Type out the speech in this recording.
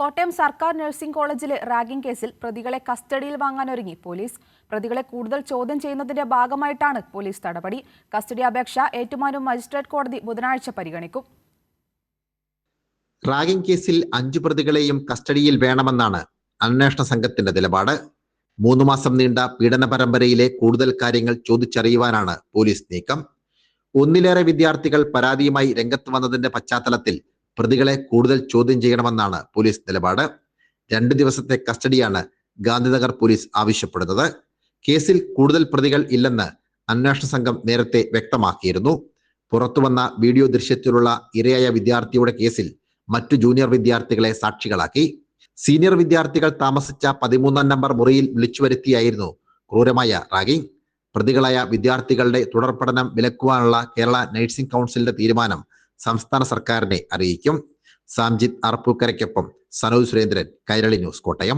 കോട്ടയം സർക്കാർ നഴ്സിംഗ് കോളേജിലെ റാഗിംഗ് കേസിൽ പ്രതികളെ കസ്റ്റഡിയിൽ വാങ്ങാനൊരുങ്ങി പോലീസ്. പ്രതികളെ കൂടുതൽ ചോദ്യം ചെയ്യുന്നതിന്റെ ഭാഗമായിട്ടാണ് പോലീസ് നടപടി. കസ്റ്റഡി അപേക്ഷ ഏറ്റുമാനൂർ മജിസ്ട്രേറ്റ് കോടതി ബുധനാഴ്ച പരിഗണിക്കും. റാഗിംഗ് കേസിൽ അഞ്ചു പ്രതികളെയും കസ്റ്റഡിയിൽ വേണമെന്നാണ് അന്വേഷണ സംഘത്തിന്റെ നിലപാട്. മൂന്ന് മാസം നീണ്ട പീഡന പരമ്പരയിലെ കൂടുതൽ കാര്യങ്ങൾ ചോദിച്ചറിയുവാനാണ് പോലീസ് നീക്കം. ഒന്നിലേറെ വിദ്യാർത്ഥികൾ പരാതിയുമായി രംഗത്ത് വന്നതിന്റെ പശ്ചാത്തലത്തിൽ പ്രതികളെ കൂടുതൽ ചോദ്യം ചെയ്യണമെന്നാണ് പോലീസ് നിലപാട്. രണ്ട് ദിവസത്തെ കസ്റ്റഡിയാണ് ഗാന്ധിനഗർ പോലീസ് ആവശ്യപ്പെടുന്നത്. കേസിൽ കൂടുതൽ പ്രതികൾ ഇല്ലെന്ന് അന്വേഷണ സംഘം നേരത്തെ വ്യക്തമാക്കിയിരുന്നു. പുറത്തുവന്ന വീഡിയോ ദൃശ്യത്തിലുള്ള ഇരയായ വിദ്യാർത്ഥിയുടെ കേസിൽ മറ്റു ജൂനിയർ വിദ്യാർത്ഥികളെ സാക്ഷികളാക്കി. സീനിയർ വിദ്യാർത്ഥികൾ താമസിച്ച പതിമൂന്നാം നമ്പർ മുറിയിൽ വിളിച്ചു വരുത്തിയായിരുന്നു ക്രൂരമായ റാഗിംഗ് പ്രതികളായ വിദ്യാർത്ഥികളുടെ തുടർ പഠനം വിലക്കുവാനുള്ള കേരള നഴ്സിംഗ് കൗൺസിലിന്റെ തീരുമാനം സംസ്ഥാന സർക്കാരിനെ അറിയിക്കും. സാംജിത് അറപ്പൂക്കരയ്ക്കൊപ്പം സനോജ് സുരേന്ദ്രൻ കൈരളി ന്യൂസ് കോട്ടയം.